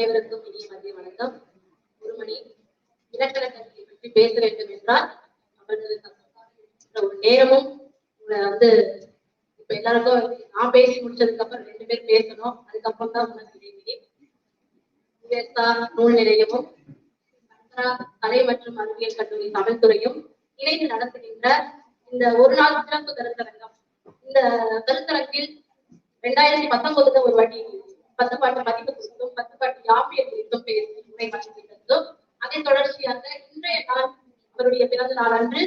அனைவருக்கும் இனிய மதிய வணக்கம். ஒரு மணி இலக்கண கல்வியை பற்றி பேச வேண்டும் என்றால் அவர்களுக்கு ஒரு நேரமும் உங்களை வந்து இப்ப எல்லாருக்கும் நான் பேசி முடிச்சதுக்கு அப்புறம் ரெண்டு பேர் பேசணும். அதுக்கப்புறம் தான் உங்களுக்கு இடைவெளி. நூல் நிலையமும் கலை மற்றும் அறிவியல் கல்லூரி தமிழ்துறையும் இணைந்து நடத்துகின்ற இந்த ஒரு நாள் சிறப்பு கருத்தரங்கம். இந்த கருத்தரங்கில் ரெண்டாயிரத்தி பத்தொன்பதுல ஒரு வாட்டி பத்து பாட்டு மதிப்பு குறித்தும் பத்து பாட்டு யாப்பிய குறித்தும் பேசி உரை வழங்கியிருந்தோம் அதன் தொடர்ச்சியாக இன்றைய நாள் அவருடைய பிறந்த நாள் அன்று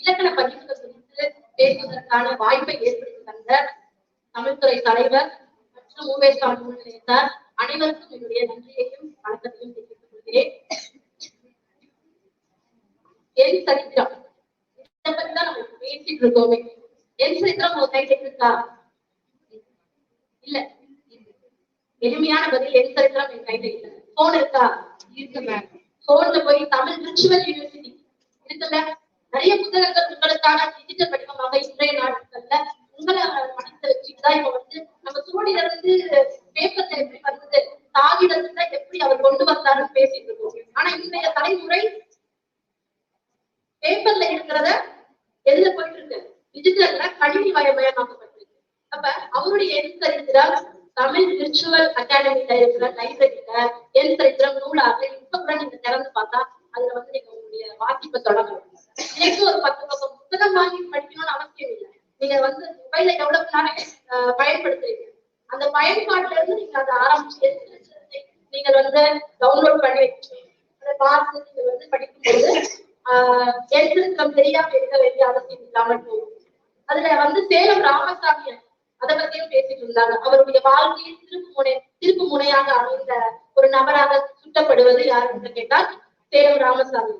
இலக்கண பதிப்புகள் குறித்து பேசுவதற்கான வாய்ப்பை ஏற்படுத்தி தந்த தமிழ்துறை தலைவர் மற்றும் மூவேசா நூல் நிலையத்தார் அனைவருக்கும் என்னுடைய நன்றியையும் வணக்கத்தையும் தெரிவித்துக் கொள்கிறேன். என் சரித்திரம். இதை பத்தி தான் நம்ம பேசிட்டு இருக்கோமே. என் சரித்திரம் உங்க கையில இருக்கா? இல்ல. எளிமையான பதில் என் என் கையில இல்ல. போன் இருக்கா? இருக்குல்ல போன்ல போய் தமிழ் விர்ச்சுவல் யூனிவர்சிட்டி இருக்குல்ல நிறைய புத்தகங்கள் உங்களுக்கான டிஜிட்டல் படிவமாக இன்றைய நாட்கள்ல உங்களை மனத்தை வச்சுட்டுதான் இப்ப வந்து நம்ம சோடில இருந்து பேப்பர்ல எப்படி வந்தது காகிதத்துல எப்படி அவர் கொண்டு வந்தாருன்னு பேசிட்டு இருக்கோம் ஆனா இன்றைய தலைமுறை பேப்பர்ல இருக்கிறத எதுல போயிட்டு இருக்கு டிஜிட்டல்ல கணினி வயமயமாக்கப்பட்டிருக்கு அப்ப அவருடைய என் சரித்திரம் தமிழ் அகாடமில இருக்கிற லைப்ரரியில என் சரித்திரம் நூலாக இப்ப கூட நீங்க திறந்து பார்த்தா அதுல வந்து நீங்க உங்களுடைய வாசிப்பை தொடங்கலாம். இன்னைக்கு ஒரு பத்து பக்கம் புத்தகம் வாங்கி படிக்கணும்னு அவசியம் இல்லை. நீங்க வந்து மொபைல எவ்வளவு நாளை பயன்படுத்துறீங்க? அந்த பயன்பாட்டுல இருந்து நீங்க அதை ஆரம்பிச்சு நீங்க வந்து டவுன்லோட் பண்ணி வச்சு அதை பார்த்து நீங்க வந்து படிக்கும்போது ஆஹ் எழுத்திருக்கம் தெரியாம இருக்க வேண்டிய அவசியம் இல்லாமல் போகும். அதுல வந்து சேலம் ராமசாமி அதை பத்தியும் பேசிட்டு இருந்தாங்க. அவருடைய வாழ்க்கையில் திருப்பு முனை திருப்பு முனையாக அமைந்த ஒரு நபராக சுட்டப்படுவது யார் என்று கேட்டால் சேலம் ராமசாமி.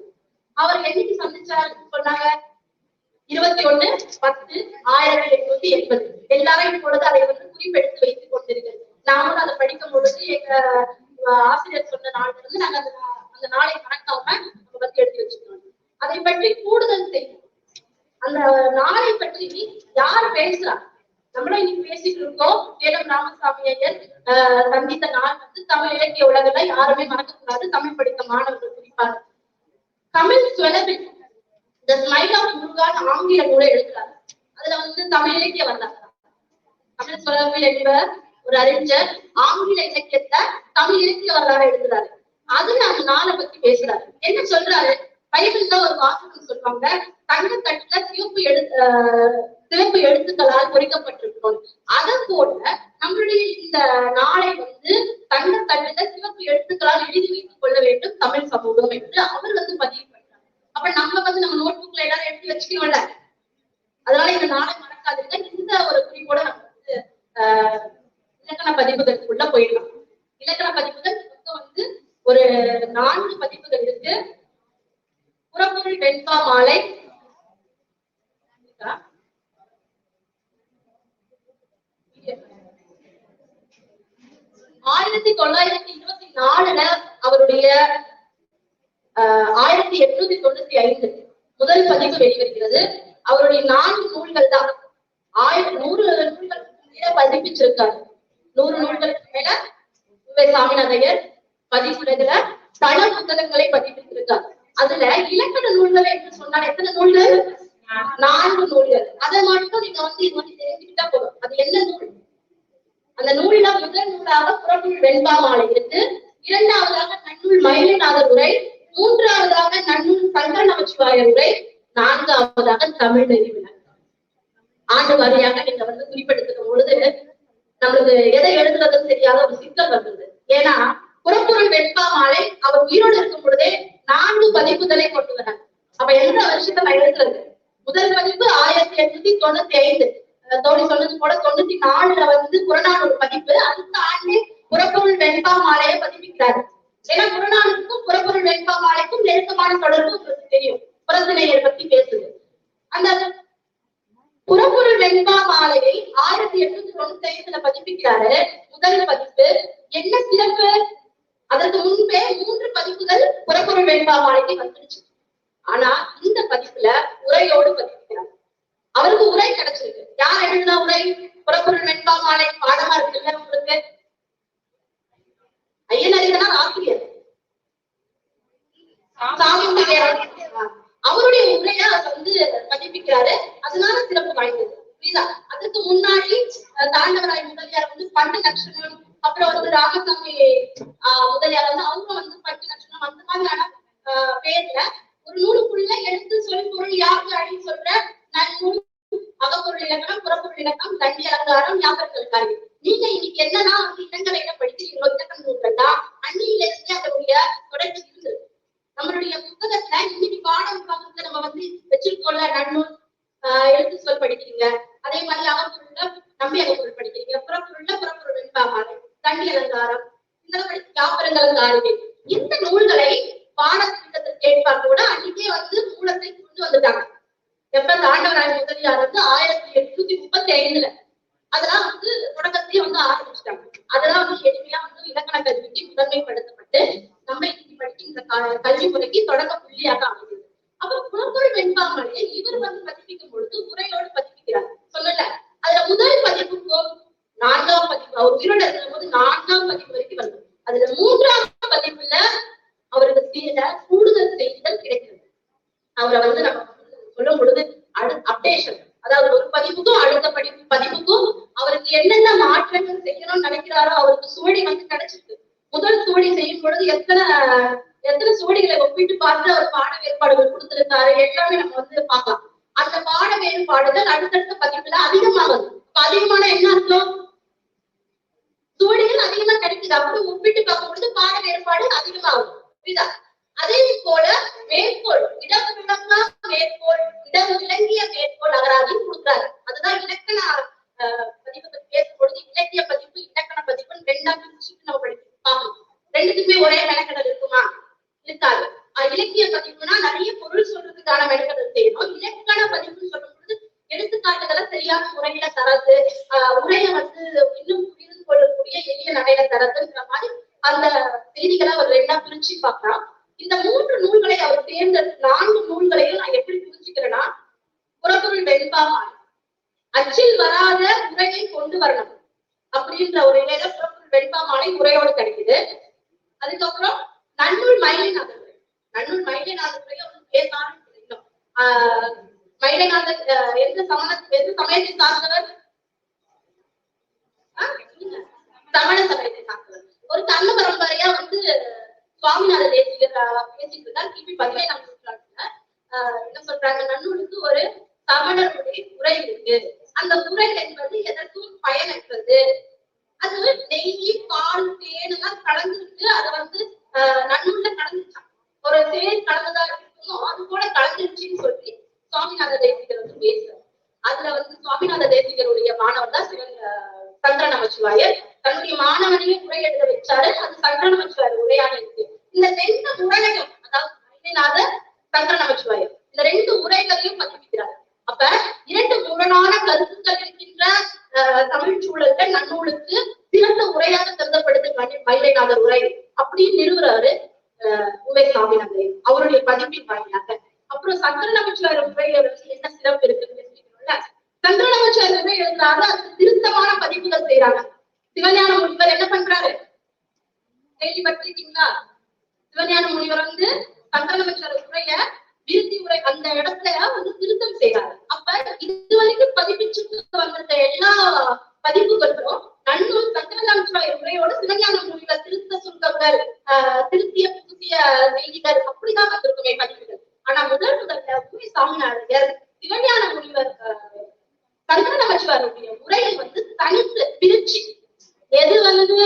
அவர் என்னைக்கு சந்திச்சார் சொன்னாங்க? இருபத்தி ஒண்ணு பத்து ஆயிரத்தி எட்நூத்தி எண்பது. எல்லாரும் இப்பொழுது அதை வந்து குறிப்பெடுத்து வைத்துக் கொண்டிருக்கிறது. நாமும் அதை படிக்கும் பொழுது எங்க ஆசிரியர் சொன்ன நாள்ல இருந்து நாங்க அந்த நா- அந்த நாளை மறக்காம அதை பத்தி எடுத்து வச்சுக்கணும். அதை பற்றி கூடுதல் செய்யும் அந்த நாளை பற்றி யார் பேசுறா? நம்மளும் இன்னைக்கு பேசிட்டு இருக்கோம். சேலம் ராமசாமி ஐயர் ஆஹ், சந்தித்த நாள் வந்து தமிழ் இலக்கிய உலகில யாருமே மறக்கக்கூடாது. தமிழ் படித்த மாணவர்கள் குறிப்பாக Tamil Zvelebil the smile of Murugan ஆங்கில நூலை எழுதுறாரு. அதுல வந்து தமிழ் இலக்கிய வரலாறு. தமிழ் சுவலபில் என்பவர் ஒரு அறிஞர். ஆங்கில இலக்கியத்தை தமிழ் இலக்கிய வரலாறு எழுதுறாரு. அதுல அந்த நாளை பத்தி பேசுறாரு. என்ன சொல்றாரு? பைபிள்ல ஒரு வாசகம் சொல்லுவாங்க தங்கத்தட்டுல சிவப்பு எழு ஆஹ் சிவப்பு எழுத்துக்களால் பொறிக்கப்பட்டிருக்கணும் அதை போல நம்மளுடைய இந்த நாளை வந்து தங்கத்தட்டுல சிவப்பு எழுத்துக்களால் எழுதி வைத்துக் கொள்ள வேண்டும் தமிழ் சமூகம் என்று அவர் வந்து பதிவு பண்றாங்க அப்ப நம்ம வந்து நம்ம நோட் புக்ல எல்லாரும் எடுத்து வச்சுக்கணும்ல? அதனால இந்த நாளை மறக்காதுங்க. இந்த ஒரு குறிப்போட நம்ம வந்து ஆஹ் இலக்கண பதிப்புகளுக்குள்ள போயிடலாம். இலக்கண பதிப்புகள் மொத்தம் வந்து ஒரு நான்கு பதிப்புகள் இருக்கு. புறப்பொருள் வெண்பா மாலை. ஆயிரத்தி தொள்ளாயிரத்தி இருபத்தி நாலுல அவருடைய ஆயிரத்தி எட்நூத்தி தொண்ணூத்தி ஐந்து முதல் பதிவு வெளிவருகிறது. அவருடைய நான்கு நூல்கள் தான். ஆயிரம் நூறு நூல்களுக்கு மேல பதிப்பிச்சிருக்காரு. நூறு நூல்களுக்கு மேல உவே சாமிநாதையர் பதிப்புலகுல பல புத்தகங்களை பதிப்பித்திருக்காரு. அதுல இலக்கண நூல்கள் என்று சொன்னால் எத்தனை நூல்கள்? நான்கு நூல்கள். அதை மட்டும் நீங்க வந்து இது வந்து தெரிஞ்சுக்கிட்டா போதும். அது என்ன நூல்? அந்த நூல்ல முதல் நூலாக புறநூல் வெண்பா மாலை இருக்கு. இரண்டாவதாக நன்னூல் மயிலநாதர் உரை. மூன்றாவதாக நன்னூல் சங்கர நமச்சிவாயர் உரை. நான்காவதாக தமிழ் நெறி ஆண்டு வாரியாக நீங்க வந்து குறிப்பெடுத்துக்கும் பொழுது நம்மளுக்கு எதை எழுதுறதுன்னு தெரியாத ஒரு சிக்கல் வந்தது. ஏன்னா புறப்பொருள் வெண்பா மாலை அவர் உயிரோடு இருக்கும் பொழுதே நான்கு பதிப்புகளை கொண்டு வராங்க. அப்ப எந்த வருஷத்துல நான் எழுதுறது முதல் பதிப்பு ஆயிரத்தி எட்நூத்தி தொண்ணூத்தி ஐந்து. அஹ் தோழி சொன்னது போல தொண்ணூத்தி நாலுல வந்து புறநானூறு பதிப்பு. அடுத்த ஆண்டே புறப்பொருள் வெண்பா மாலையை பதிப்பிக்கிறாரு. ஏன்னா புறநானூருக்கும் புறப்பொருள் வெண்பா மாலைக்கும் நெருக்கமான தொடர்பு உங்களுக்கு தெரியும். புறத்தினையர் பத்தி பேசுது. அந்த புறப்பொருள் வெண்பா மாலையை ஆயிரத்தி எட்நூத்தி தொண்ணூத்தி ஐந்துல பதிப்பிக்கிறாரு முதல் பதிப்பு. என்ன சிறப்பு? அதற்கு முன்பே மூன்று பதிப்புகள் புறப்பொருள் வெண்பா வந்துருச்சு ஆனா இந்த பதிப்புல உரையோடு பதிப்பிக்கிறார் அவருக்கு உரை கிடைச்சிருக்கு. யார் எழுதின உரை? புறப்பொருள் வெண்பா மாலை பாடமா இருக்குல்ல உங்களுக்கு? ஐயனறிகனா ஆசிரியர்? அவருடைய உரைய அவர் வந்து பதிப்பிக்கிறாரு. அதனால சிறப்பு வாய்ந்தது. புரியுதா? அதுக்கு முன்னாடி தாண்டவராய் முதலியார் வந்து பண்டு லட்சணம் அப்புறம் வந்து ராமசாமி ஆஹ், முதலியார் வந்து அவங்க வந்து பட்டு லட்சணம் அந்த மாதிரியான பேர்ல ஒரு நூலுக்குள்ள எழுத்து சொல் பொருள் யாரு அப்படின்னு சொல்ற நன்னூல் அகப்பொருள் இலக்கணம் புறப்பொருள் இலக்கணம் தண்டி அலங்காரம் ஞாபகங்கள் கல்வி. நீங்க இன்னைக்கு என்னன்னா வந்து இளங்கலையில படிக்கிறீங்களோ இலக்கண நூல்கள் தான் அன்னியில இருந்தே அதனுடைய தொடர்ச்சி இருந்தது. நம்மளுடைய புத்தகத்துல இன்னைக்கு பாட விபாகத்துல நம்ம வந்து வச்சிருக்கோம்ல நன்னூல் ஆஹ் எழுத்து சொல் படிக்கிறீங்க. அதே மாதிரி அகப்பொருள்ல நம்பி அகப்பொருள் படிக்கிறீங்க. புறப்பொருள்ல புறப்பொருள் வெண்பாமாலை தண்ணி அலங்காரம் இந்த படி வியாபாரங்கள் இந்த நூல்களை பாடத்திட்டத்திற்கு ஏற்பாடு கூட அன்னைக்கே வந்து மூலத்தை கொண்டு வந்துட்டாங்க. எப்ப தாண்டவராய் முதலியார் வந்து ஆயிரத்தி எட்நூத்தி முப்பத்தி ஐந்துல அதெல்லாம் வந்து தொடக்கத்தையே வந்து ஆரம்பிச்சிட்டாங்க. அதெல்லாம் வந்து எளிமையா வந்து இலக்கண கல்விக்கு முதன்மைப்படுத்தப்பட்டு நம்ம இன்னைக்கு படிக்கும் க- கல்வி முறைக்கு தொடக்க புள்ளியாக அமைஞ்சது அப்ப புறப்பொருள் வெண்பாமலை இவர் வந்து பதிப்பிக்கும் பொழுது உரையோடு பதிப்பிக்கிறார். சொல்லல அதுல முதல் பதிப்புக்கும் நான்காம் பதிப்பு அவர் உயிரோட இருக்கும்போது நான்காம் பதிப்பு வரைக்கும் வந்தது. அதுல மூன்றாம் பதிப்புல அவருக்கு சில கூடுதல் செய்திகள் கிடைக்கிறது. அவரை வந்து நம்ம சொல்லும் பொழுது அடு அப்டேஷன் அதாவது ஒரு பதிப்புக்கும் அடுத்த படிப்பு பதிப்புக்கும் அவருக்கு என்னென்ன மாற்றங்கள் செய்யணும்னு நினைக்கிறாரோ அவருக்கு சுவடி வந்து கிடைச்சிருக்கு. முதல் சுவடி செய்யும் பொழுது எத்தனை எத்தனை சுவடிகளை ஒப்பிட்டு பார்த்து அவர் பாட வேறுபாடுகள் கொடுத்திருக்காரு எல்லாமே நம்ம வந்து பார்க்கலாம். அந்த பாட வேறுபாடுகள் அடுத்தடுத்த பதிப்புல அதிகமாகுது அதிகமான என்ன அர்த்தம்? சுவடிகள் அதிகமா கிடைக்குது அப்படி ஒப்பிட்டு பார்க்கும் பொழுது பாட வேறுபாடு அதிகமாகும். புரியுதா? அதே போல மேற்கோள் இடம் விளங்கா மேற்கோள் இடம் விளங்கிய மேற்கோள் அகராதியும் கொடுக்குறாரு அதுதான் இலக்கண பதிவு பதிப்பு பேசும் பொழுது இலக்கிய பதிப்பு இலக்கண பதிப்பு ரெண்டாம் பிரிச்சுட்டு நம்ம படிக்க பார்க்கணும் ரெண்டுக்குமே ஒரே மெனக்கடல் இருக்குமா? இருக்காது. ஆஹ், இலக்கிய பதிப்புனா நிறைய பொருள் சொல்றதுக்கான மெனக்கடல் செய்யணும் இலக்கண பதிப்புன்னு சொல்லும் பொழுது எடுத்துக்காட்டுகளை சரியான முறையில தரது. ஆஹ், உரையை வந்து இன்னும் புரிந்து கொள்ளக்கூடிய எளிய நடையில தரதுன்ற மாதிரி அந்த செய்திகளை அவர் ரெண்டா பிரிச்சு பார்க்கலாம். இந்த மூன்று நூல்களை அவர் தேர்ந்த நான்கு நூல்களையும் நான் எப்படி புரிஞ்சுக்கிறேன்னா புறப்பொருள் வெண்பாமாலை அச்சில் வராத உரையை கொண்டு வரணும் அப்படின்ற ஒரு நிலையில புறப்பொருள் வெண்பாமாலை உரையோடு கிடைக்குது. அதுக்கப்புறம் நன்னூல் மயிலைநாதர் உரை. நன்னூல் மயிலைநாதர் உரையை பேசாம ஆஹ் மயிலைநாதர் எந்த சமண எந்த சமயத்தை சார்ந்தவர் சமண சமயத்தை சார்ந்தவர் ஒரு தன்ன பரம்பரையா வந்து சுவாமிநாத தேசிகர் பேசிட்டு இருந்தார். கிபி பதினேழாம் நூற்றாண்டுல என்ன சொல்றாங்க? நன்னூலுக்கு ஒரு சமணருடைய உரை இருக்கு. அந்த உரை என்பது எதற்கும் பயனற்றது. அது நெய் பால் தேன் எல்லாம் கலந்துருக்கு அதை வந்து நன்னூல்ல கலந்துச்சான் ஒரு தேன் கலந்ததா இருக்குமோ அது கூட கலந்துருச்சுன்னு சொல்லி சுவாமிநாத தேசிகர் வந்து பேசுறாரு. அதுல வந்து சுவாமிநாத தேசிகருடைய மாணவர் தான் சிவன் சந்திர நமச்சிவாயர் தன்னுடைய மாணவனையும் உரை எழுத வச்சாரு. அது சந்திர நமச்சிவாயர் உரையாக இருக்கு இந்த ரெண்டு உரையும் அதாவது சந்திர நமச்சிவாயர் இந்த ரெண்டு உரைகளையும் பதிவிக்கிறார் அப்ப இரண்டு முரணான கருத்துக்கள் இருக்கின்ற தமிழ் சூழல்ல நன்னூலுக்கு சிறந்த உரையாக கருதப்படுது. மயிலைநாதர் உரை அப்படின்னு நிறுவுறாரு ஆஹ், உமை சாமிநாதன் அவருடைய பதிப்பின் வாயிலாக. அப்புறம் சந்திர நமச்சிவாயர் உரையை வச்சு என்ன சிறப்பு இருக்குன்னு தெரிஞ்சுக்கணும்ல சந்திர நமச்சிவாயர் எழுதுறாங்க அதுக்கு திருத்தமான பதிப்புகள் செய்யறாங்க சிவஞான முனிவர் என்ன பண்றாரு? கேள்விப்பட்டிருக்கீங்களா சிவஞான முனிவர் வந்து சந்திரநமச்சார உரைய விருத்தி உரை அந்த இடத்துல வந்து திருத்தம் செய்யறாரு அப்ப இது வரைக்கும் பதிப்பிச்சுட்டு வந்திருக்க எல்லா பதிப்புகளும் நன்னூல் சந்திரநாமச்சார உரையோட சிவஞான முனிவர் திருத்த சுருக்கங்கள் ஆஹ் திருத்திய புதிய செய்திகள் அப்படிதான் வந்திருக்குமே பதிப்புகள். ஆனா முதல் முதல்ல உண்மை சாமிநாதையர் சிவஞான முனிவர் ஆஹ் சந்திர நமச்சிவாருடைய உரையை வந்து தனித்து பிரிச்சு எது வந்து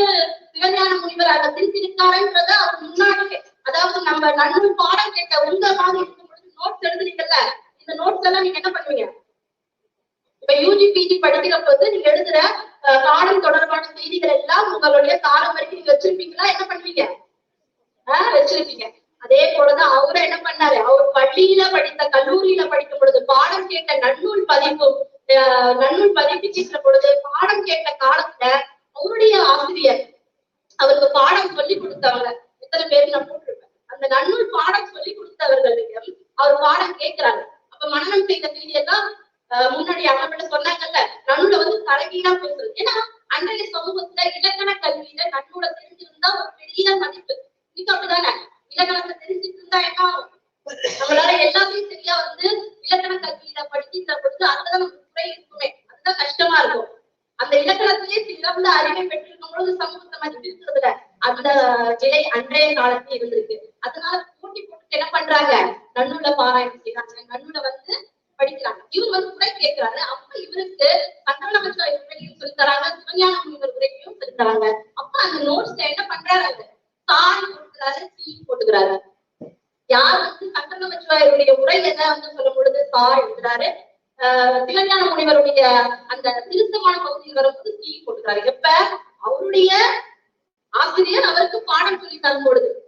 சிவஞான முனிவர் அதை திருத்திருக்காருன்றத அவர் முன்னாடியே அதாவது பாடம் கேட்ட உங்க மாதிரி இருக்கும் பொழுது நோட்ஸ் எழுதுறீங்கல்ல இந்த நோட்ஸ் எல்லாம் நீங்க என்ன பண்ணுவீங்க? இப்ப யூஜி பிஜி படிக்கிற போது நீங்க எழுதுற பாடல் பாடம் தொடர்பான செய்திகள் எல்லாம் உங்களுடைய காலம் வரைக்கும் நீங்க வச்சிருப்பீங்களா? என்ன பண்ணுவீங்க? ஆஹ் வச்சிருப்பீங்க. அதே போலதான் அவரும் என்ன பண்ணாரு? அவர் பள்ளியில படித்த கல்லூரியில படிக்கும் பொழுது பாடம் கேட்ட நன்னூல் பதிப்பு ஆஹ் நன்னூல் பதிப்பிச்சிருந்த பொழுது பாடம் கேட்ட காலத்துல அவருடைய ஆசிரியர் அவருக்கு பாடம் சொல்லி கொடுத்தவங்க. எத்தனை பேர் நான் அந்த நன்னூல் பாடம் சொல்லி கொடுத்தவர்களிடம் அவர் பாடம் கேட்கிறாங்க. அப்ப மன்னனம் செய்த செய்தியெல்லாம் முன்னாடி அவங்கள்ட்ட சொன்னாங்கல்ல நன்னூல வந்து தலைகீழா பேசுறது. ஏன்னா அன்றைய சமூகத்துல இலக்கண கல்வியில நன்னூல தெரிஞ்சிருந்தா ஒரு பெரிய மதிப்பு. இன்னைக்கு அப்படிதானே? இலக்கணத்தை தெரிஞ்சுட்டு இருந்தா என்ன நம்மளால எல்லாத்தையும் சரியா வந்து இலக்கண கல்வியில படிக்கின்ற பொழுது அதுதான் நமக்கு குறை இருக்குமே. அதுதான் கஷ்டமா இருக்கும். அந்த இலக்கணத்திலேயே சிறந்த அறிவை பெற்றிருக்கும் பொழுது சமூகத்தை மதிப்பிருக்கிறதுல அந்த நிலை அன்றைய காலத்துல இருந்திருக்கு. அதனால போட்டி போட்டு என்ன பண்றாங்க? நன்னூல பாராயணம் செய்யறாங்க நன்னூல வந்து படிக்கிறாங்க. இவர் வந்து உரை கேட்கிறாரு. அப்ப இவருக்கு சங்கரநமச்சிவாய உரையும் சொல்லி தராங்க சிவஞான முனிவர் உரையும் சொல்லி தராங்க அப்ப அந்த நோட்ஸ்ல என்ன பண்றாரு தாய் சாய் போட்டுக்கிறாரு சீ போட்டுக்கிறாரு. யார் வந்து சங்கரநமச்சிவாயருடைய உரை என்ன வந்து சொல்லும் பொழுது சா எழுதுறாரு. ஆஹ் சிவஞான முனிவருடைய அந்த திருத்தமான பகுதியில் வரும்போது தீ போட்டுக்கிறாரு. எப்ப? அவருடைய ஆசிரியர் அவருக்கு பாடம் சொல்லி தரும் பொழுது.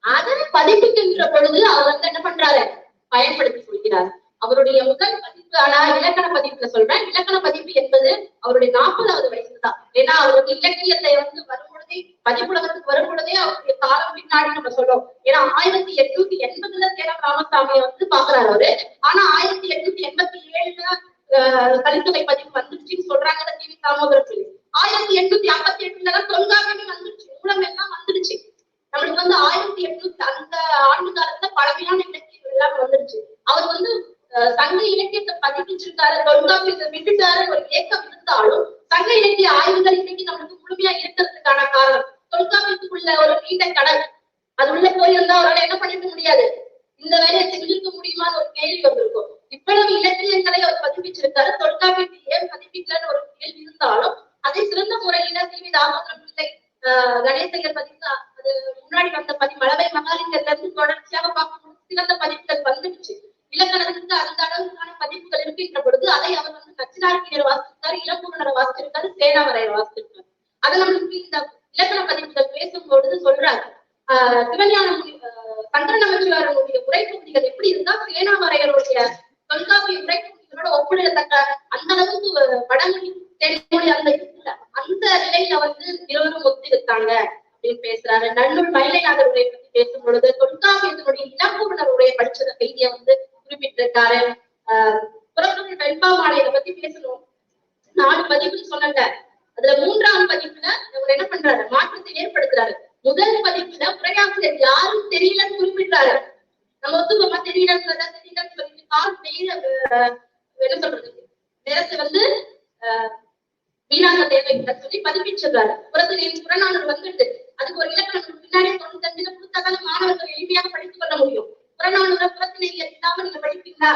அதை பதிப்பிக்கின்ற பொழுது அவர் வந்து என்ன பண்றாரு? பயன்படுத்தி கொள்கிறார். அவருடைய முதல் பதிப்பு ஆனா இலக்கண பதிப்புல சொல்றேன். இலக்கண பதிப்பு என்பது அவருடைய நாற்பதாவது வயசுதான். ஏன்னா அவர் வந்து இலக்கியத்தை வந்து வரும்பொழுதே பதிப்புலகத்துக்கு வரும்பொழுதே அவருடைய காலம் பின்னாடி நம்ம சொல்றோம். ஏன்னா ஆயிரத்தி எட்நூத்தி எண்பதுல சேலம் ராமசாமியை வந்து பாக்குறாரு அவரு. ஆனா ஆயிரத்தி எட்நூத்தி எண்பத்தி ஏழுல ஆஹ் கலித்தொகை பதிப்பு வந்துருச்சுன்னு சொல்றாங்க டி வி தாமோதரம் ஆயிரத்தி எட்நூத்தி ஐம்பத்தி எட்டுல தொல்காப்பியமே வந்துருச்சு. மூலம் எல்லாம் வந்துருச்சு. நம்மளுக்கு வந்து ஆயிரத்தி எட்நூத்தி அந்த ஆண்டு காலத்துல பழமையான இலக்கியங்கள் எல்லாம் வந்துருச்சு. அவர் வந்து சங்க இலக்கியத்தை பதிப்பிச்சிருக்காரு தொல்காப்பியத்தை விட்டுட்டாரு ஒரு ஏக்கம் இருந்தாலும் சங்க இலக்கிய ஆய்வுகள் இன்னைக்கு நம்மளுக்கு முழுமையா இருக்கிறதுக்கான காரணம். தொல்காப்பியத்துக்குள்ள ஒரு நீண்ட கடல். அது உள்ள வந்தா அவரால் என்ன பண்ணிருக்க முடியாது? இந்த வேலையை செஞ்சிருக்க முடியுமான்னு ஒரு கேள்வி வந்திருக்கும். இவ்வளவு இலக்கியங்களை அவர் பதிப்பிச்சிருக்காரு. தொல்காப்பியத்தை ஏன் பதிப்பிக்கலன்னு ஒரு கேள்வி இருந்தாலும் அதை சிறந்த முறையில சி வி தாமோதரம் பிள்ளை ஆஹ் கணேசையர் பதிப்பு முன்னாடி வந்த பதி மலவை மகாலிங்கத்துல இருந்து தொடர்ச்சியாக பார்க்கும்போது சிறந்த பதிப்புகள் வந்துடுச்சு இலக்கணத்துக்கு அந்த அளவுக்கான பதிப்புகள் இருக்கின்ற பொழுது அதை அவர் வந்து கச்சினார்கியர் வாசிச்சிருக்காரு இளம்பூரணர் வாசிச்சிருக்காரு சேனாவரையர் வாசிச்சிருக்காரு அதை நம்மளுக்கு இந்த இலக்கண பதிப்புகள் பேசும் பொழுது சொல்றாரு ஆஹ் சிவஞான முனி ஆஹ் சங்கர நமச்சிவாரனுடைய உரைப்பகுதிகள் எப்படி இருந்தா சேனாவரையருடைய தொல்காப்பிய உரைப்பகுதிகளோட ஒப்பிடத்தக்க அந்த அளவுக்கு வடமொழி தென்மொழி அந்த இருக்குல்ல அந்த நிலையில வந்து இருவரும் ஒத்திருக்காங்க அப்படின்னு பேசுறாரு நல்லூர் மயிலைநாதர் உரையை பத்தி பேசும் பொழுது தொல்காப்பியத்தினுடைய இளம்பூரணர் உரையை படிச்சத செய்தியை வந்து குறிப்பிட்டிருக்காரு ஆஹ் புறப்பொருள் வெண்பாமாலையை பத்தி பேசணும் நாலு பதிப்பு அதுல மூன்றாவது பதிப்புல அவர் என்ன பண்றாரு? மாற்றத்தை ஏற்படுத்துறாரு. முதல் பதிப்புல உரையாசிரியர் யாரும் தெரியலன்னு குறிப்பிட்டாரு நம்ம ஒத்துக்கோமா தெரியலன்றத தெரியலன்னு சொல்லிட்டு கால் வெயில என்ன சொல்றது? நேரத்தை வந்து வீணாக வீணாக்க சொல்லி பதிப்பிச்சிடுறாரு புறத்தில் புறநானூறு வந்துட்டு அதுக்கு ஒரு இலக்கணம் பின்னாடி தொண்ணூத்தஞ்சுல கொடுத்தாதான் மாணவர்கள் எளிமையாக படித்துக் கொள்ள முடியும். புறநானூறு புறத்திணையர் இல்லாம நீங்க படிப்பீங்களா?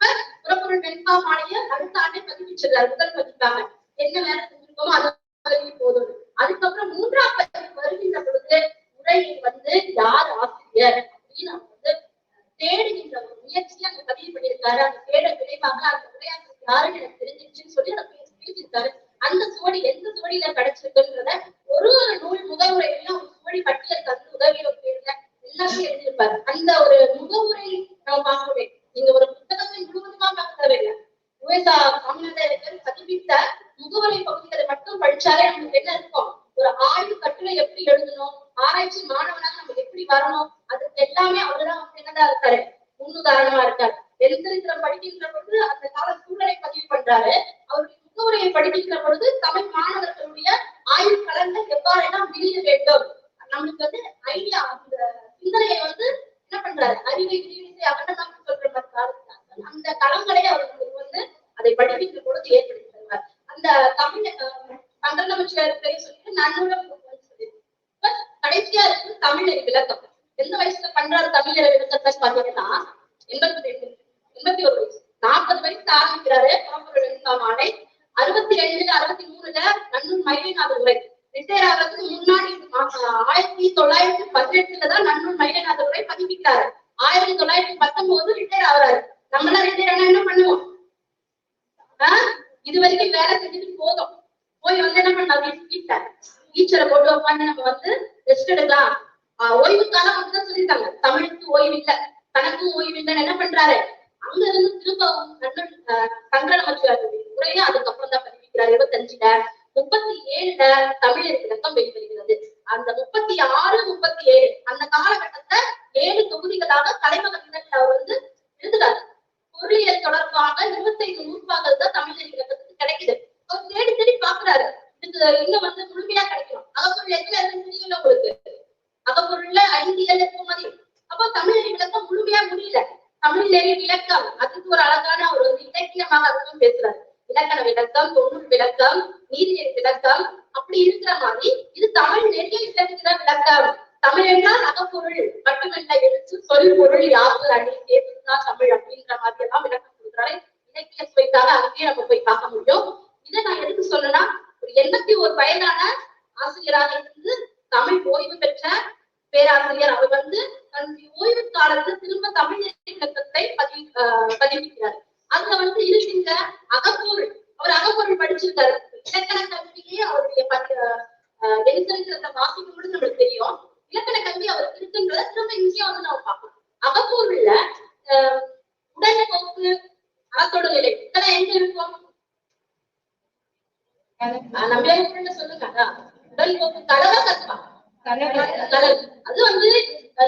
அப்ப புறப்பொருள் வெண்பா மாலைய அடுத்த ஆண்டே பதிப்பிச்சிடுறாரு. முதல் பதிப்பாக என்ன வேலை செஞ்சிருக்கோமோ அது வரைக்கும் போதும். அதுக்கப்புறம் மூன்றாம் பதிப்பு வருகின்ற பொழுது உரையை வந்து யார் ஆசிரியர் அப்படின்னு அவர் வந்து தேடுகின்ற ஒரு முயற்சியை அங்க பதிவு பண்ணியிருக்காரு. அந்த தேட விளைவாக அந்த உரையாசிரியர் யாருன்னு எனக்கு தெரிஞ்சிருச்சுன்னு சொல்லி அதை பேசி பேசியிருக்காரு. அந்த சுவடி எந்த சுவடியில கிடைச்சிருக்குன்றத ஒரு ஒரு நூல் முகவுரையிலும் ஒரு சுவடி பட்டியல் தந்து உதவியோட பேர்ல எல்லாமே எழுதியிருப்பாரு அந்த ஒரு முகவுரை நம்ம பார்க்கவே நீங்க ஒரு புத்தகத்தை முழுவதுமா பார்க்க தேவையில்லை உவேசா சாமிநாதர் பதிப்பித்த முகவரை பகுதிகளை மட்டும் படிச்சாலே நமக்கு என்ன இருக்கும் ஒரு ஆய்வு கட்டுரை எப்படி எழுதணும் ஆராய்ச்சி மாணவனாக நம்ம எப்படி வரணும் அதுக்கு எல்லாமே அவர்தான் வந்து என்னதான் இருக்காரு முன்னுதாரணமா இருக்காரு எழுத்தரித்திரம் படிக்கின்ற பொழுது அந்த கால சூழலை பதிவு பண்றாரு அவருடைய முகவுரையை படிக்கின்ற பொழுது தமிழ் மாணவர்களுடைய ஆய்வு களங்கள் எவ்வாறெல்லாம் விரிய வேண்டும் நம்மளுக்கு வந்து ஐடியா அந்த சிந்தனையை வந்து என்ன பண்றாரு? அறிவை விரிவிசை அகண்டமாக சொல்ற மாதிரி அந்த களங்களை அவர்களுக்கு வந்து அதை படிக்கின்ற பொழுது ஏற்படுத்தி தருவார். அந்த தமிழ் சங்கர நமச்சிவாயர் பெரிய சொல்லிட்டு நன்னூலம் கடைசியா இருக்கு தமிழர் விளக்கம். எந்த வயசுல பண்றாரு தமிழர் விளக்கத்தை பாத்தீங்கன்னா எண்பத்தி ரெண்டு எண்பத்தி ஒரு வயசு நாற்பது வயசு ஆரம்பிக்கிறாரு புறப்பொருள் வெண்பாம் ஆணை அறுபத்தி ரெண்டுல அறுபத்தி மூணுல நன்னூர் மயிலைநாதர் உரை ரிட்டையர் ஆகிறதுக்கு முன்னாடி ஆ- ஆயிரத்தி தொள்ளாயிரத்தி பதினெட்டுல தான் நன்னூர் மயிலைநாதர் உரை பதிப்பிக்கிறாரு ஆயிரத்தி தொள்ளாயிரத்தி பத்தொன்பது ரிட்டையர் ஆகுறாரு நம்மளாம் ரிட்டையர் ஆனா என்ன பண்ணுவோம் ஆஹ் இது வரைக்கும் வேலை செஞ்சுட்டு போதும். போய் வந்து என்ன பண்ணலாம்? வீட்டுல டீச்சரை போட்டு உட்காந்து நம்ம வந்து ரெஸ்ட் எடுக்கலாம். ஆஹ் ஓய்வு காலம் அப்படிதான் சொல்லியிருக்காங்க. தமிழுக்கு ஓய்வு இல்ல தனக்கும் ஓய்வு இல்லைன்னு என்ன பண்றாரு? அங்க இருந்து திரும்பவும் கண்ணன் சங்கர நமச்சிவாருடைய உரையை அதுக்கப்புறம் தான் பதிவிக்கிறார் இருபத்தஞ்சுல முப்பத்தி ஏழுல தமிழர் இலக்கம் வெளிவருகிறது. அந்த முப்பத்தி ஆறு முப்பத்தி ஏழு அந்த காலகட்டத்தை ஏழு தொகுதிகளாக தலைமகன் இதழில் அவர் வந்து எழுதுறாரு பொருளியல் தொடர்பாக இருபத்தைந்து நூற்பாக்கள் தான் தமிழர் இலக்கத்துக்கு கிடைக்குது. அவர் தேடி தேடி பாக்குறாரு. இது இன்னும் வந்து முழுமையா கிடைக்கும் அகப்பொருள் எதுல இருந்து முடியல உங்களுக்கு? அகப்பொருள்ல ஐந்தியல் ஏழு இருக்குமதி அப்போ தமிழ் விளக்கம் முழுமையா முடியல. தமிழ் நெறி விளக்கம். அதுக்கு ஒரு அழகான ஒரு வந்து இலக்கியமாக அதுவும் பேசுறாரு. இலக்கண விளக்கம் தொண்ணூல் விளக்கம் நீதிநெறி விளக்கம் அப்படி இருக்கிற மாதிரி இது தமிழ் நெறியை விளக்குகிற விளக்கம். தமிழ் என்றால் அகப்பொருள் மட்டுமல்ல எழுத்து சொல் பொருள் யாரு அணி சேர்த்துதான் தமிழ் அப்படின்ற மாதிரி எல்லாம் விளக்கம் கொடுக்குறாரு இலக்கிய சுவைக்காக அங்கேயே நம்ம போய் பார்க்க முடியும். இதை நான் எதுக்கு சொல்றேன்னா ஒரு எண்பத்தி ஒரு வயதான ஆசிரியராக இருந்து தமிழ் ஓய்வு பெற்ற பேராசிரியர் அவர் வந்து தன்னுடைய ஓய்வு காலத்துல திரும்ப தமிழ் இலக்கத்தை பதிவு ஆஹ் பதிவிக்கிறார். அதுல வந்து இருக்கின்ற அகப்பொருள். அவர் அகப்பொருள் படிச்சிருக்காரு. இலக்கண கல்வியே அவருடைய பதி வாசிக்கும் பொழுது நம்மளுக்கு தெரியும். இலக்கண கல்வி அவருக்கு இருக்குன்றத திரும்ப இங்கேயும் வந்து நம்ம பார்க்கணும் அகப்பொருள்ல ஆஹ் உடல் போக்கு அகத்தோடு நிலை இதெல்லாம் எங்க இருக்கும்? நம்மளே சொல்லுங்க அதான். உடல் போக்கு கலவ கற்பா. அது வந்து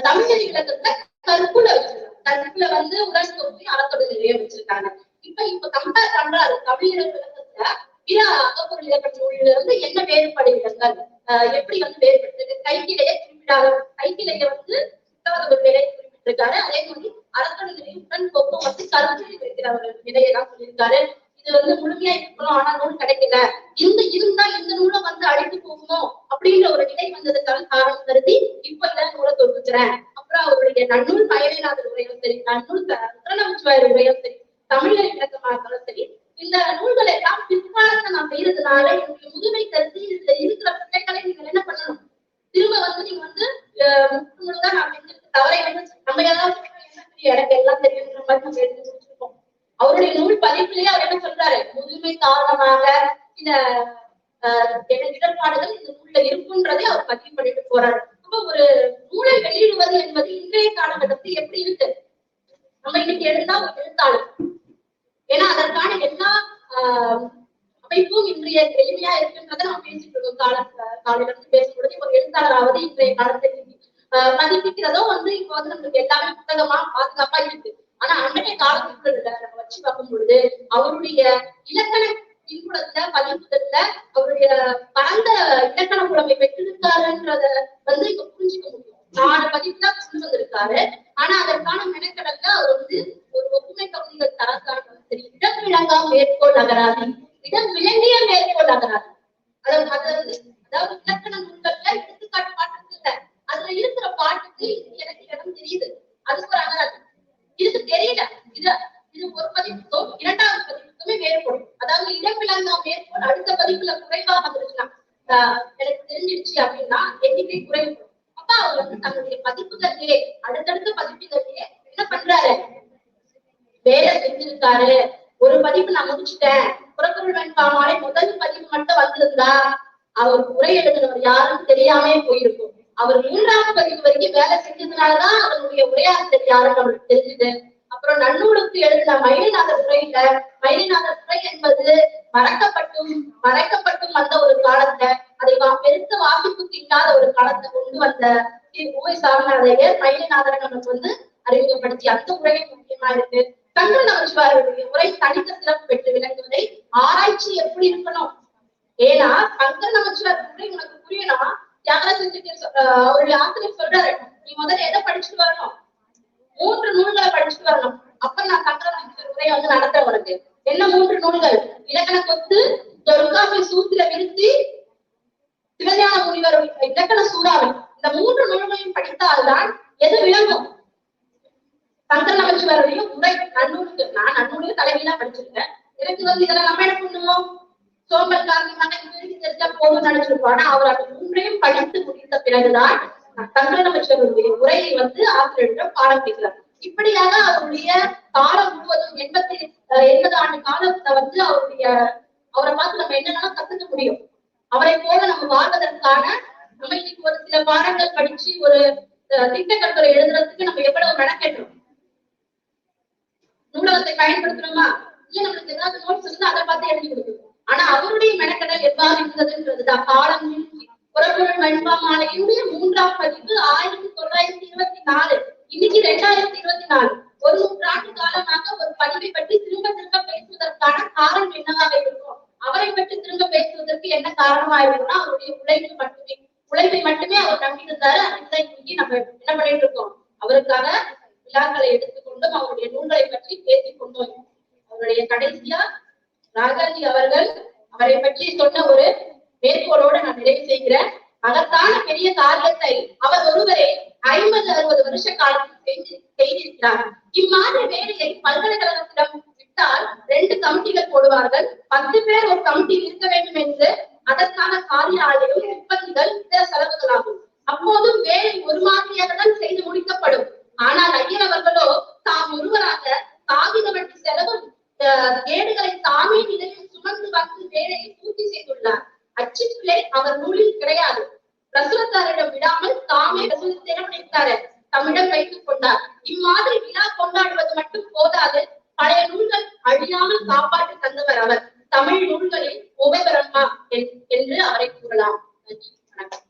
தமிழ் இலக்கத்துல கற்புல வச்சிருக்காங்க. கற்புல வந்து உடல் போக்கு அகத்தோடு நிலையை வச்சிருக்காங்க. இப்ப இப்ப கம்பேர் பண்றாரு தமிழ் இலக்கணத்துல பிற அகப்பொருள் இலக்கண இருந்து என்ன வேறுபடுகிறங்கள் ஆஹ் எப்படி வந்து வேறுபட்டு கைக்கிளைய குறிப்பிடாத கைக்கிளைய வந்து சுத்தாத ஒரு நிலையை குறிப்பிட்டிருக்காரு. அதே மாதிரி அரசோட நிலை உடன் கொப்பு வந்து கருத்து இருக்கிறவர்கள் நிலையை தான் சொல்லியிருக்காரு. இது வந்து முழுமையா இருக்கணும் ஆனா நூல் கிடைக்கல. இந்த இருந்தா இந்த நூலை வந்து அழித்து போகுமோ அப்படின்ற ஒரு நிலை வந்ததுக்கான காரணம் கருதி இப்ப இந்த நூலை தொகுக்கிறேன். அப்புறம் அவருடைய நன்னூல் பயனில்லாத உரையும் சரி நன்னூல் திறனமுச்சுவாயர் உரையும் சரி தமிழர் இலக்கமாக இருந்தாலும் சரி இந்த நூல்களை எல்லாம் பிற்காலத்துல நான் செய்யறதுனால என்னுடைய முதுமை கருத்து இதுல இருக்கிற பிள்ளைகளை நீங்கள் என்ன பண்ணணும்? திரும்ப வந்து நீங்க வந்து அஹ், முற்று நான் தவறை வந்து நம்ம ஏதாவது தெரியும், எனக்கு எல்லாம் தெரியுன்ற மாதிரி நம்ம எடுத்து முடிச்சிருக்கோம். அவருடைய நூல் பதிப்புலயே அவர் என்ன சொல்றாரு? முதுமை காரணமாக சில ஆஹ், என்ன இடர்பாடுகள் இந்த நூல்ல இருக்குன்றதை அவர் பதிவு பண்ணிட்டு போறாரு. அப்ப ஒரு நூலை வெளியிடுவது என்பது இன்றைய காலகட்டத்தில் எப்படி இருக்கு? நம்ம இன்னைக்கு எழுந்தா ஒரு எழுத்தாளர். ஏன்னா அதற்கான எல்லா ஆஹ், அமைப்பும் இன்றைய எளிமையா இருக்குன்றத நம்ம பேசிட்டு இருக்கோம். கால காலையில பேசும்பொழுது ஒரு எழுத்தாளராவது இன்றைய காலத்தை ஆஹ், பதிப்பிக்கிறதோ வந்து இப்போ வந்து நம்மளுக்கு எல்லாமே புத்தகமா பாதுகாப்பா இருக்கு. ஆனா அன்றைய காலத்துல நம்ம வச்சு பார்க்கும் பொழுது அவருடைய இலக்கண பின்புலத்துல பதிப்புதல்ல அவருடைய பரந்த இலக்கண புலமை பெற்றிருக்காருன்றத வந்து இப்ப புரிஞ்சுக்க முடியும். நாலு பதிப்புல கொண்டு வந்திருக்காரு. ஆனா அதற்கான மெனக்கடல்ல அவர் வந்து ஒரு ஒப்புமை பகுதிகள் தரக்கான இடம் விளங்கா மேற்கோள் நகராது இடம் விளங்கிய மேற்கோள் நகராது அதாவது இலக்கண நூல்கள்ல எடுத்துக்காட்டு பாட்டுக்கு இல்ல அதுல இருக்கிற பாட்டுக்கு இது எனக்கு இடம் தெரியுது அதுக்கு ஒரு அகராது இதுக்கு தெரியல இது இது ஒரு பதிப்புக்கும் இரண்டாவது பதிப்புக்குமே வேறுபடும் அதாவது இடம் விளங்கா மேற்கோள் அடுத்த பதிப்புல குறைவாக வந்துருக்கலாம் ஆஹ் எனக்கு தெரிஞ்சிருச்சு அப்படின்னா எண்ணிக்கை குறைவு அப்ப அவர் வந்து தன்னுடைய பதிப்புகளிலே அடுத்தடுத்த பதிப்புகளிலே என்ன பண்றாரு வேலை செஞ்சிருக்காரு ஒரு பதிப்பு நான் முடிச்சுட்டேன் புறப்பொருள் வெண்பாமாலை முதல் பதிப்பு மட்டும் வந்திருந்தா அவர் உரை எழுதினவர் யாருன்னு தெரியாமே போயிருக்கும் அவர் மூன்றாவது பதிப்பு வரைக்கும் வேலை செஞ்சதுனாலதான் அவருடைய உரையாசிரியர் யாருன்னு நம்மளுக்கு தெரிஞ்சுது அப்புறம் நன்னூலுக்கு எழுதின மயிலிநாதர் உரையில மயிலிநாதர் உரை என்பது மறக்கப்பட்டும் மறைக்கப்பட்டும் வந்த ஒரு காலத்தை அதை வா- பெருத்த வாசிப்புக்கு இல்லாத ஒரு காலத்தை கொண்டு வந்த திரு ஓய் சாமிநாதையர் மயிலிநாதரை நமக்கு வந்து அறிமுகப்படுத்தி அந்த உரையும் முக்கியமா இருக்கு. சங்கர நமச்சிவாருடைய உரை தனித்த சிறப்பு பெற்று விளங்குவதை ஆராய்ச்சி எப்படி இருக்கணும்? ஏன்னா சங்கர நமச்சிவார் உரை உனக்கு புரியணும்? தியாகராஜ செஞ்சுட்டு அவருடைய ஆசிரியர் சொல்றாரு நீ முதல்ல எதை படிச்சுட்டு வரணும்? மூன்று நூல்களை படிச்சுட்டு வரணும். அப்ப நான் சங்கர நமச்சிவார் உரையை வந்து நடத்த உனக்கு. என்ன மூன்று நூல்கள்? இலக்கண கொத்து தொல்காப்பிய சூத்திர விருத்தி சிவஞான முனிவர் இலக்கண சூறாவளி. இந்த மூன்று நூல்களையும் படித்தால்தான் எது விளங்கும்? சங்கர நமச்சிவாருடைய உரை நன்னூலுக்கு நான் நன்னூலையும் தலைமையில படிச்சிருக்கேன். எனக்கு வந்து இதெல்லாம் நம்ம என்ன பண்ணுவோம் சோம்பல் காரணமாக இது வரைக்கும் தெரிஞ்சா போதும் நினைச்சிருப்போம். ஆனா அவர் அந்த மூன்றையும் படித்து முடித்த பிறகுதான் சங்கர உரையை வந்து ஆசிரியரிடம் பாடம் கேட்கிறார். இப்படியாக அவருடைய காலம் முழுவதும் எண்பத்தி எண்பது ஆண்டு காலத்தை வந்து அவருடைய அவரை பார்த்து நம்ம என்னென்னலாம் கத்துக்க முடியும்? அவரை போல நம்ம வாழ்வதற்கான நம்ம இன்னைக்கு ஒரு சில பாடங்கள் படிச்சு ஒரு திட்ட கட்டுரை எழுதுறதுக்கு நம்ம எவ்வளவு மெனக்கெட்டுறோம்? நூலகத்தை பயன்படுத்துறோமா? இல்ல நம்மளுக்கு ஏதாவது நோட்ஸ் இருந்தா அதை பார்த்து எழுதி கொடுக்கணும். ஆனா அவருடைய மெனக்கடல் எவ்வாறு இருந்ததுன்றதுதான். காலம் நீங்கி புறப்பொருள் வெண்பா மாலையுடைய மூன்றாம் பதிவு ஆயிரத்தி தொள்ளாயிரத்தி இருபத்தி நாலு. இன்னைக்கு ரெண்டாயிரத்தி இருபத்தி நாலு. ஒரு நூற்றாண்டு காலமாக ஒரு பதிவை பற்றி திரும்ப திரும்ப பேசுவதற்கான காரணம் என்னவாக இருக்கும்? அவரை பற்றி திரும்ப பேசுவதற்கு என்ன காரணமா இருக்கும்னா அவருடைய உழைப்பு மட்டுமே. உழைப்பை மட்டுமே அவர் நம்பியிருந்தாரு. அதுதான் இன்னைக்கு நம்ம என்ன பண்ணிட்டு இருக்கோம்? அவருக்காக விழாக்களை எடுத்துக்கொண்டும் அவருடைய நூல்களை பற்றி பேசிக் கொண்டோம் அவருடைய கடைசியா ராகாஜி அவர்கள் அவரை பற்றி சொன்ன ஒரு மேற்கோளோடு நான் நிறைவு செய்கிறேன். அதற்கான பெரிய காரியத்தை அவர் ஒருவரே ஐம்பது அறுபது வருஷ காலத்தில் செய்திருக்கிறார். இம்மாதிரி வேலையை பல்கலைக்கழகத்திடம் விட்டால் ரெண்டு கமிட்டிகள் போடுவார்கள். பத்து பேர் ஒரு கமிட்டியில் இருக்க வேண்டும் என்று அதற்கான காரிய ஆலயம் இதர செலவுகளாகும். அப்போதும் வேலை ஒரு மாதிரியாக தான் செய்து முடிக்கப்படும். ஆனால் ஐயர் அவர்களோ தாம் ஒருவராக காகித வட்டி செலவும் அஹ், தாமே நிலையில் சுமந்து வந்து வேலையை பூர்த்தி செய்துள்ளார். அச்சுப்பிழை அவர் நூலில் கிடையாது. பிரசுரத்தாரிடம் விடாமல் தாமே பிரசுரத்தை என்ன பண்ணியிருக்காரு தம்மிடம் வைத்துக் கொண்டார். இம்மாதிரி விழா கொண்டாடுவது மட்டும் போதாது. பழைய நூல்கள் அழியாமல் காப்பாற்றி தந்தவர் அவர். தமிழ் நூல்களில் உபயபரம்மா என்று அவரை கூறலாம். நன்றி. வணக்கம்.